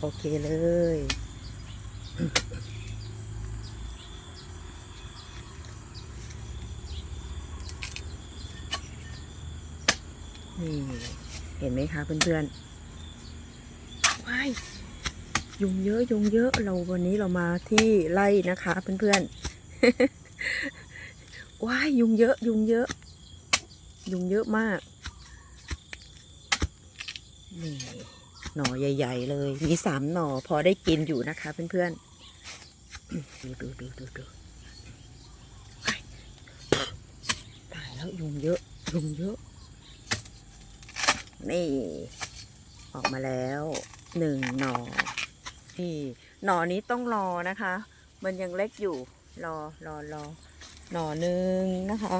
โอเคเลย นี่ เห็นไหมคะเพื่อนๆว้ายยุงเยอะยุงเยอะเราวันนี้เรามาที่ไร่นะคะเพื่อนๆว้ายยุงเยอะ ยุงเยอะ ยุงเยอะมากนี่ หน่อใหญ่ ๆ เลย มีสามหน่อพอได้กินอยู่นะคะ เพื่อนๆ ดูดูดูดูดูตายแล้วยุงเยอะยุงเยอะ นี่ ออกมาแล้วหนึ่งหน่อ นี่หน่อนี้ต้องรอนะคะ มันยังเล็กอยู่ รอรอรอหน่อหนึ่งนะคะ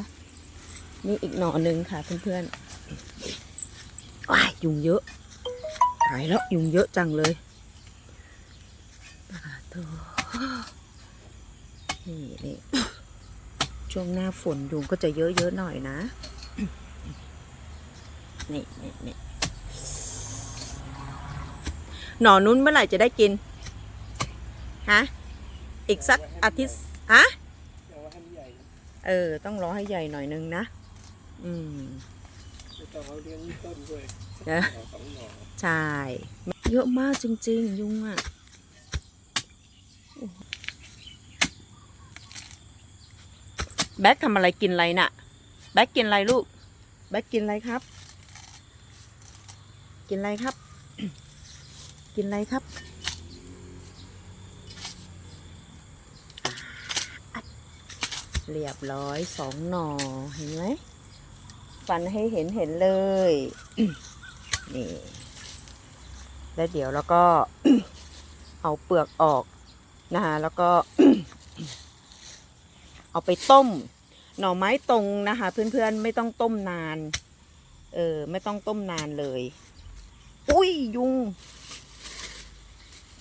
นี่อีกหน่อหนึ่งค่ะเพื่อนๆว้ายยุงเยอะ หายแล้วยุงเยอะจังเลยปาโถนี่นี่ช่วงหน้าฝนยุงก็จะเยอะๆหน่อยนะ นี่นี่นี่หนอนนุ้นเมื่อไหร่จะได้กิน ฮะ อีกสักอาทิตย์ ฮะ เออ ต้องรอให้ใหญ่หน่อยนึงนะ อืม ต้องเอาเลี้ยงต้นด้วยเออหน่อสองหน่อใช่เยอะมากจริง ๆ ยุงอะแบ็คทำอะไรกินอะไรน่ะ แบ็คกินอะไรลูก แบ็คกินอะไรครับ กินอะไรครับ กินอะไรครับเรียบร้อยสองหน่อเห็นไหม ฟันให้เห็นเห็นเลย นี่ แล้วเดี๋ยวเราก็ เอาเปลือกออกนะคะแล้วก็ เอาไปต้ม หน่อไม้ตรงนะคะ เพื่อนๆไม่ต้องต้มนาน เออ ไม่ต้องต้มนานเลย อุ้ยยุง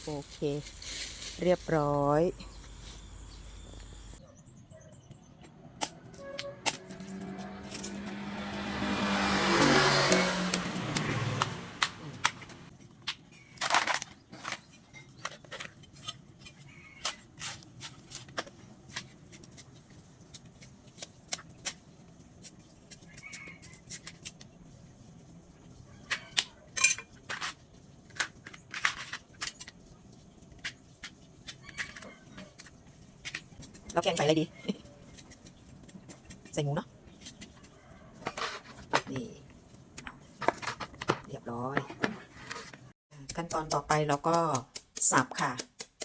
โอเค เรียบร้อย แล้วแกงใส่อะไรดี ใส่หมูเนาะนี่เรียบร้อย ขั้นตอนต่อไปเราก็สับค่ะ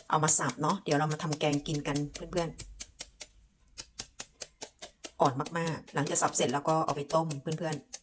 เอามาสับเนาะเดี๋ยวเรามาทำแกงกินกันเพื่อนๆ อ่อนมากๆ หลังจากสับเสร็จแล้วก็เอาไปต้มเพื่อนๆ